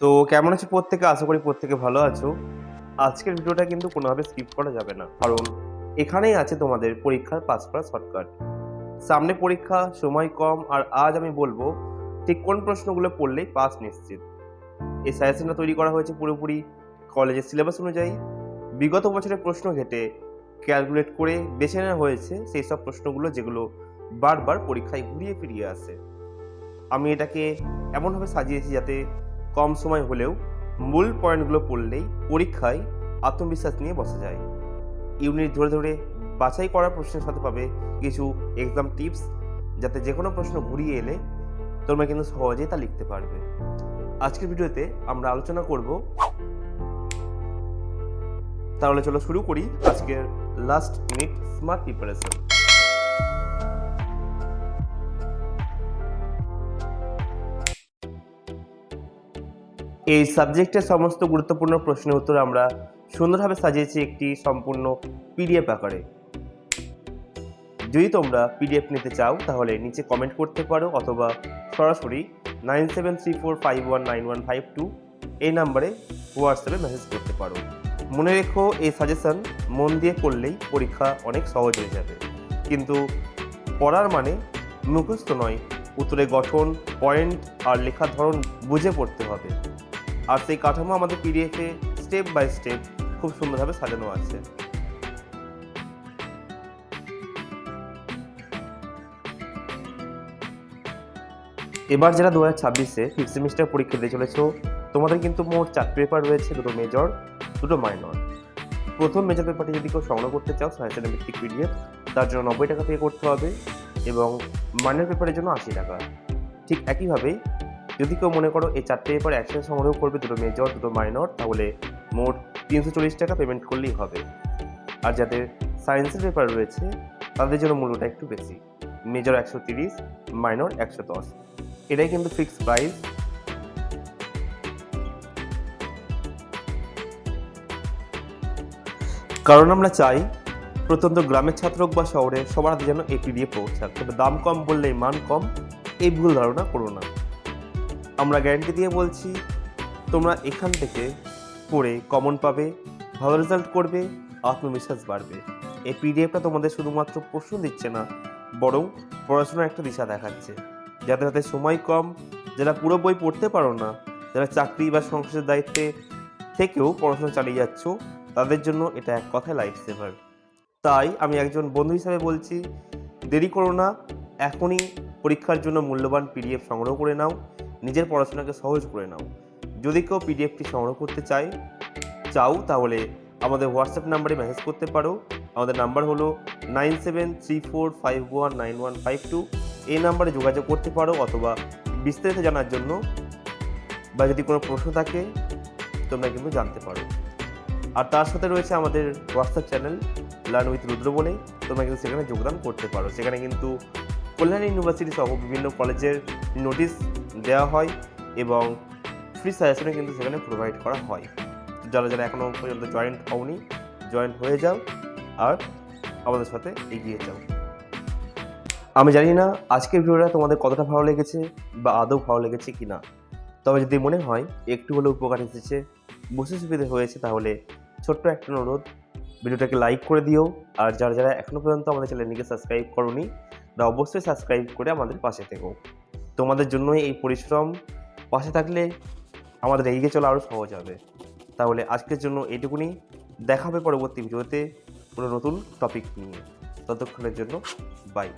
তো কেমন আছো প্রত্যেকে? আশা করি প্রত্যেকে ভালো আছো। আজকের ভিডিওটা কিন্তু কোনোভাবে স্কিপ করা যাবে না। কারণ এখানেই আছে তোমাদের পরীক্ষার পাস করা শর্টকাট সামনে পরীক্ষা, সময় কম, আর আজ আমি বলব, ঠিক কোন প্রশ্নগুলো পড়লেই পাস নিশ্চিত? এই সাজেশনটা তৈরি করা হয়েছে পুরোপুরি কলেজের সিলেবাস অনুযায়ী। বিগত বছরের প্রশ্ন ঘেটে ক্যালকুলেট করে বেছে নেওয়া হয়েছে সেই সব প্রশ্নগুলো যেগুলো বারবার পরীক্ষায় ঘুরিয়ে ফিরিয়ে আসে। আমি এটাকে এমনভাবে সাজিয়েছি যাতে কম সময় হলেও মূল পয়েন্টগুলো পড়লেই পরীক্ষায় আত্মবিশ্বাস নিয়ে বসা যায়। ইউনিট ধরে ধরে বাছাই করা প্রশ্নের সাথে পাবে কিছু এক্সাম টিপস যাতে যে কোনো প্রশ্ন ঘুরিয়ে এলে তোমরা কিন্তু সহজেই তা লিখতে পারবে। আজকের ভিডিওতে আমরা আলোচনা করব তাহলে চলো শুরু করি আজকের লাস্ট মিনিট স্মার্ট প্রিপারেশন এই সাবজেক্টের সমস্ত গুরুত্বপূর্ণ প্রশ্নের উত্তর আমরা সুন্দরভাবে সাজিয়েছি একটি সম্পূর্ণ পিডিএফ আকারে। যদি তোমরা পিডিএফ নিতে চাও, তাহলে নিচে কমেন্ট করতে পারো অথবা সরাসরি nine seven three four five one nine one five two এই নাম্বারে হোয়াটসঅ্যাপে মেসেজ করতে পারো। মনে রেখো, এই সাজেশন মন দিয়ে করলেই পরীক্ষা অনেক সহজ হয়ে যাবে। কিন্তু পড়ার মানে মুখস্থ নয়, উত্তরে গঠন পয়েন্ট আর লেখার ধরন বুঝে পড়তে হবে। আর সেই কাঠামো আমাদের পিডিএফে স্টেপ বাই স্টেপ খুব সুন্দরভাবে সাজানো আছে। এবার যারা দু হাজার ছাব্বিশে ফিফথ সেমিস্টার পরীক্ষা দিয়ে চলেছ, তোমাদের কিন্তু মোট চারটি পেপার রয়েছে, দুটো মেজর দুটো মাইনর প্রথম মেজর পেপারটি যদি কেউ সংগ্রহ করতে চাও সাজেশনের ভিত্তিক পিডিএফ তার জন্য নব্বই টাকা পে করতে হবে এবং মাইনর পেপারের জন্য আশি টাকা। ঠিক একইভাবেই যদি কেউ মনে করো এই চারটে পেপার একসাথে সংগ্রহ করবে দুটো মেজর দুটো মাইনর তাহলে মোট তিনশো চল্লিশ টাকা পেমেন্ট করলেই হবে। আর যাদের সায়েন্সের পেপার রয়েছে, তাদের জন্য মূল্যটা একটু বেশি। মেজর একশো তিরিশ মাইনর একশো দশ। এটাই কিন্তু ফিক্সড প্রাইস কারণ আমরা চাই, প্রত্যন্ত গ্রামের ছাত্র হোক বা শহরে সবার হাতে যেন এই পিডিএফ পৌঁছাক। তবে দাম কম বললেই মান কম, এই ভুল ধারণা করো না। আমরা গ্যারান্টি দিয়ে বলছি, তোমরা এখান থেকে পড়ে কমন পাবে, ভালো রেজাল্ট করবে, আত্মবিশ্বাস বাড়বে। এই পিডিএফটা তোমাদের শুধুমাত্র প্রশ্ন দিচ্ছে না, বরং পড়াশোনার একটা দিশা দেখাচ্ছে। যাদের হাতে সময় কম, যারা পুরো বই পড়তে পারো না, যারা চাকরি বা সংসারের দায়িত্বে থেকেও পড়াশোনা চালিয়ে যাচ্ছ, তাদের জন্য এটা এক কথায় লাইফ সেভার তাই আমি একজন বন্ধু হিসাবে বলছি, দেরি করো না, এখনই পরীক্ষার জন্য মূল্যবান পিডিএফ সংগ্রহ করে নাও নিজের পড়াশোনাকে সহজ করে নাও। যদি কেউ পিডিএফটি সংগ্রহ করতে চায়, চাও তাহলে আমাদের হোয়াটসঅ্যাপ নাম্বারে মেসেজ করতে পারো। আমাদের নাম্বার হলো nine seven three four five one nine one five two এই নাম্বারে যোগাযোগ করতে পারো অথবা বিস্তারিত জানার জন্য বা যদি কোনো প্রশ্ন থাকে, তোমরা কিন্তু জানতে পারো। আর তার সাথে রয়েছে আমাদের WhatsApp channel learn with Rudra বলে তোমরা কিন্তু সেখানে যোগদান করতে পারো। সেখানে কিন্তু কল্যাণ ইউনিভার্সিটি সহ বিভিন্ন কলেজের নোটিশ দেওয়া হয় এবং ফ্রি সাজেশনে কিন্তু সেখানে প্রোভাইড করা হয়। যারা যারা এখনও পর্যন্ত জয়েন্ট হওনি জয়েন্ট হয়ে যাও আর আমাদের সাথে এগিয়ে যাও। আমি জানি না আজকের ভিডিওটা তোমাদের কতটা ভালো লেগেছে বা আদৌ ভালো লেগেছে কি না তবে যদি মনে হয় একটু হলেও উপকার এসেছে বুঝতে সুবিধে হয়েছে তাহলে ছোট্ট একটা অনুরোধ, ভিডিওটাকে লাইক করে দিও। আর যারা যারা এখনও পর্যন্ত আমাদের চ্যানেলটিকে সাবস্ক্রাইব করনি, তারা অবশ্যই সাবস্ক্রাইব করে আমাদের পাশে থেকো। তোমাদের জন্যই এই পরিশ্রম। পাশে থাকলে আমাদের এগিয়ে চলা আরও সহজ হবে। তাহলে আজকের জন্য এইটুকুনি দেখা হবে পরবর্তী ভিডিওতে কোনো নতুন টপিক নিয়ে। ততক্ষণের জন্য বাই